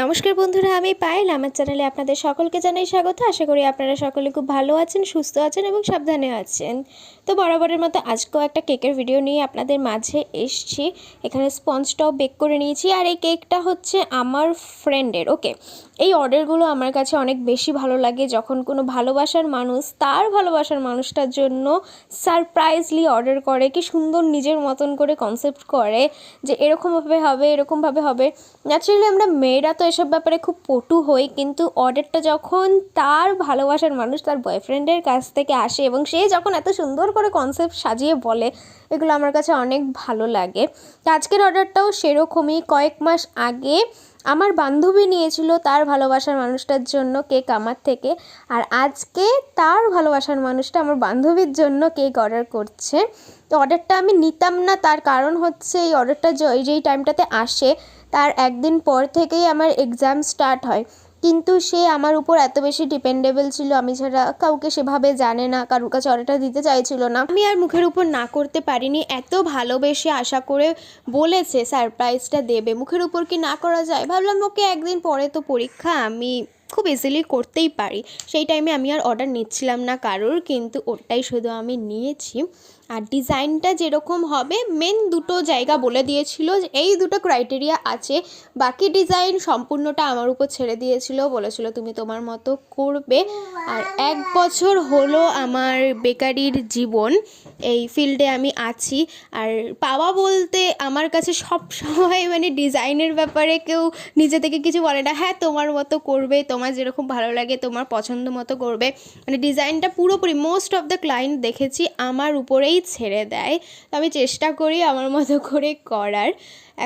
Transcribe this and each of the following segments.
নমস্কার বন্ধুরা, আমি পায়েল। আমার চ্যানেলে আপনাদের সকলকে জানাই স্বাগত। আশা করি আপনারা সকলে খুব ভালো আছেন, সুস্থ আছেন এবং সাবধানে আছেন। তো বরাবরের মতো আজকেও একটা কেকের ভিডিও নিয়ে আপনাদের মাঝে এসছি। এখানে স্পঞ্জটাও বেক করে নিয়েছি। আর এই কেকটা হচ্ছে আমার ফ্রেন্ডের ওকে এই অর্ডারগুলো আমার কাছে অনেক বেশি ভালো লাগে যখন কোনো ভালোবাসার মানুষ তার ভালোবাসার মানুষটার জন্য সারপ্রাইজলি অর্ডার করে, কি সুন্দর নিজের মতন করে কনসেপ্ট করে যে এরকমভাবে হবে এরকমভাবে হবে। ন্যাচারালি আমরা মেয়েরা তো এসব ব্যাপারে খুব পটু হই, কিন্তু অর্ডারটা যখন তার ভালোবাসার মানুষ তার বয়ফ্রেন্ডের কাছ থেকে আসে এবং সে যখন এত সুন্দর করে কনসেপ্ট সাজিয়ে বলে, এগুলো আমার কাছে অনেক ভালো লাগে। আজকের অর্ডারটাও সেরকমই। কয়েক মাস আগে আমার বান্ধবী নিয়েছিল তার ভালোবাসার মানুষটার জন্য কেক আমার থেকে। আর আজকে তার ভালোবাসার মানুষটা আমার বান্ধবীর জন্য কেক অর্ডার করছে। তো অর্ডারটা আমি নিতাম না, তার কারণ হচ্ছে এই অর্ডারটা যেই টাইমটাতে আসে, তার একদিন পর থেকেই আমার এক্সাম স্টার্ট হয়। কিন্তু সে আমার উপর এত বেশি ডিপেন্ডেবল ছিল, আমি ছাড়া কাউকে সেভাবে জানে না, কারোর কাছে অর্ডারটা দিতে চাইছিল না। আমি আর মুখের উপর না করতে পারিনি, এত ভালোবেসে আশা করে বলেছে সারপ্রাইজটা দেবে। মুখের উপর কি না করা যায়? ভাবলাম ওকে একদিন পরে তো পরীক্ষা, আমি খুব ইজিলি করতেই পারি। সেই টাইমে আমি আর অর্ডার নিচ্ছিলাম না কারোর, কিন্তু ওটাই শুধু আমি নিয়েছি। আর ডিজাইনটা যেরকম হবে মেন দুটো জায়গা বলে দিয়েছিল এই দুটো ক্রাইটেরিয়া আছে। বাকি ডিজাইন সম্পূর্ণটা আমার উপর ছেড়ে দিয়েছিল, বলেছিল তুমি তোমার মতো করবে। আর এক বছর হলো আমার বেকারির জীবন, এই ফিল্ডে আমি আছি। আর পাওয়া বলতে আমার কাছে সব সময় মানে ডিজাইনের ব্যাপারে কেউ নিজে থেকে কিছু বলে না হ্যাঁ তোমার মতো করবে তোমার যেরকম ভালো লাগে, তোমার পছন্দ মতো করবে। মানে ডিজাইনটা পুরোপুরি মোস্ট অফ দ্য ক্লায়েন্ট দেখেছি, আমার উপরেই ছেড়ে দেয়। তো আমি চেষ্টা করি আমার মতো করে করার।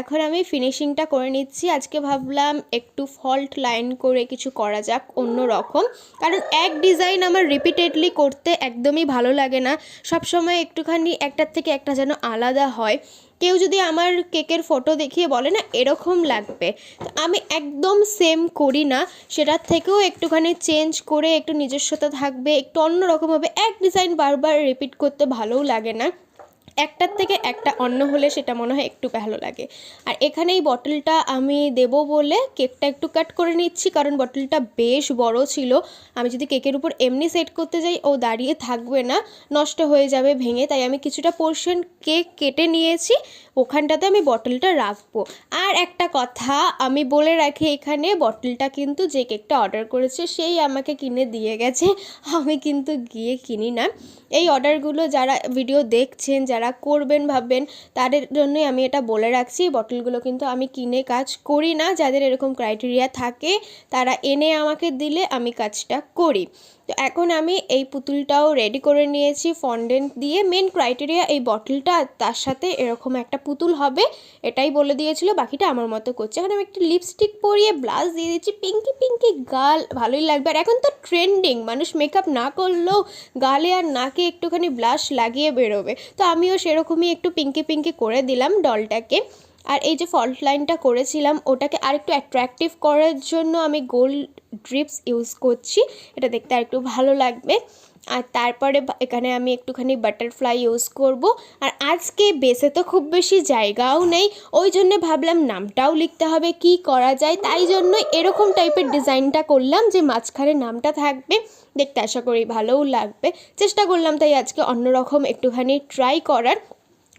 এখন আমি ফিনিশিংটা করে নিচ্ছি। আজকে ভাবলাম একটু ফল্ট লাইন করে কিছু করা যাক অন্য রকম কারণ এক ডিজাইন আমার রিপিটেডলি করতে একদমই ভালো লাগে না। সবসময় একটুখানি একটার থেকে একটা যেন আলাদা হয়। কেউ যদি আমার কেকের ফটো দেখিয়ে বলে না, এরকম লাগবে। তো আমি একদম সেম করি না। সেটার থেকেও একটুখানি চেঞ্জ করে একটু নিজস্বতা থাকবে, একটু অন্যরকম হবে। এক ডিজাইন বারবার রিপিট করতে ভালোও লাগে না। একটার থেকে একটা অন্য হলে সেটা মনে হয় একটু ভালো লাগে। আর এখানে এই বটলটা আমি দেব বলে কেকটা একটু কাট করে নিচ্ছি, কারণ বটলটা বেশ বড় ছিল। আমি যদি কেকের উপর এমনি সেট করতে যাই, ও দাঁড়িয়ে থাকবে না, নষ্ট হয়ে যাবে ভেঙে, তাই আমি কিছুটা পোর্শন কেক কেটে নিয়েছি। ওখানটাতে আমি বটলটা রাখব। আর একটা কথা, আমি বলে রাখি এখানে বটলটা কিন্তু যে কেকটা অর্ডার করেছে, সেই আমাকে কিনে দিয়ে গেছে। আমি কিন্তু গিয়ে কিনি না। এই অর্ডারগুলো যারা ভিডিও দেখছেন, যারা করবেন ভাববেন। তাদের জন্যই আমি এটা বলে রাখছি। বটলগুলো কিন্তু আমি কিনে কাজ করি না। যাদের এরকম ক্রাইটেরিয়া থাকে, তারা এনে আমাকে দিলে আমি কাজটা করি। তো এখন আমি এই পুতুলটাও রেডি করে নিয়েছি ফন্ডেন্ট দিয়ে মেন ক্রাইটেরিয়া এই বটলটা তার সাথে এরকম একটা পুতুল হবে, এটাই বলে দিয়েছিল, বাকিটা আমার মতো করছে। এখন আমি একটা লিপস্টিক পরিয়ে ব্লাউজ দিয়ে দিচ্ছি পিঙ্কি পিঙ্কি গাল ভালোই লাগবে। আর এখন তো ট্রেন্ডিং মানুষ মেকআপ না করলেও গালে আর নাকে একটুখানি ব্লাশ লাগিয়ে বেরোবে। তো আমিও সেরকমই একটু পিঙ্কি পিঙ্কি করে দিলাম ডলটাকে আর এই যে ফল্ট লাইনটা করেছিলাম, ওটাকে আরেকটু অ্যাট্রাকটিভ করার জন্য আমি গোল্ড ড্রিপস ইউজ করছি, এটা দেখতে আর একটু ভালো লাগবে। আর তারপরে এখানে আমি একটুখানি বাটারফ্লাই ইউজ করব। আর আজকে বেসে তো খুব বেশি জায়গাও নেই, ওই জন্য ভাবলাম নামটাও লিখতে হবে, কি করা যায়? তাই জন্য এরকম টাইপের ডিজাইনটা করলাম যে মাঝখানে নামটা থাকবে, দেখতে আশা করি ভালোও লাগবে। চেষ্টা করলাম তাই আজকে অন্যরকম একটুখানি ট্রাই করার।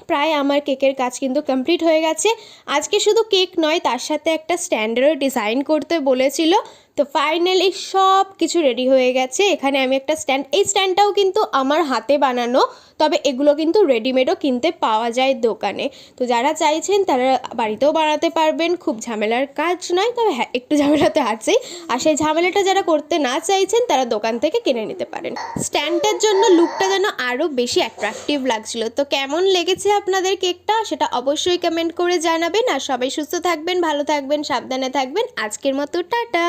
প্রায় আমার কেকের কাজ কিন্তু কমপ্লিট হয়ে গেছে। আজকে শুধু কেক নয়, তার সাথে একটা স্ট্যান্ডার্ড ডিজাইন করতে বলেছিল। তো ফাইনালি সব কিছু রেডি হয়ে গেছে। এখানে আমি একটা স্ট্যান্ড এই স্ট্যান্ডটাও কিন্তু আমার হাতে বানানো, তবে এগুলো কিন্তু রেডিমেডও কিনতে পাওয়া যায় দোকানে। তো যারা চাইছেন তারা বাড়িতেও বানাতে পারবেন, খুব ঝামেলার কাজ নয়, তবে হ্যাঁ একটু ঝামেলা তো আছেই। আর সেই ঝামেলাটা যারা করতে না চাইছেন তারা দোকান থেকে কিনে নিতে পারেন। স্ট্যান্ডটার জন্য লুকটা যেন আরও বেশি অ্যাট্রাকটিভ লাগছিল। তো কেমন লেগেছে আপনাদের কেকটা? সেটা অবশ্যই কমেন্ট করে জানাবেন। আর সবাই সুস্থ থাকবেন, ভালো থাকবেন, সাবধানে থাকবেন। আজকের মতো, টাটা!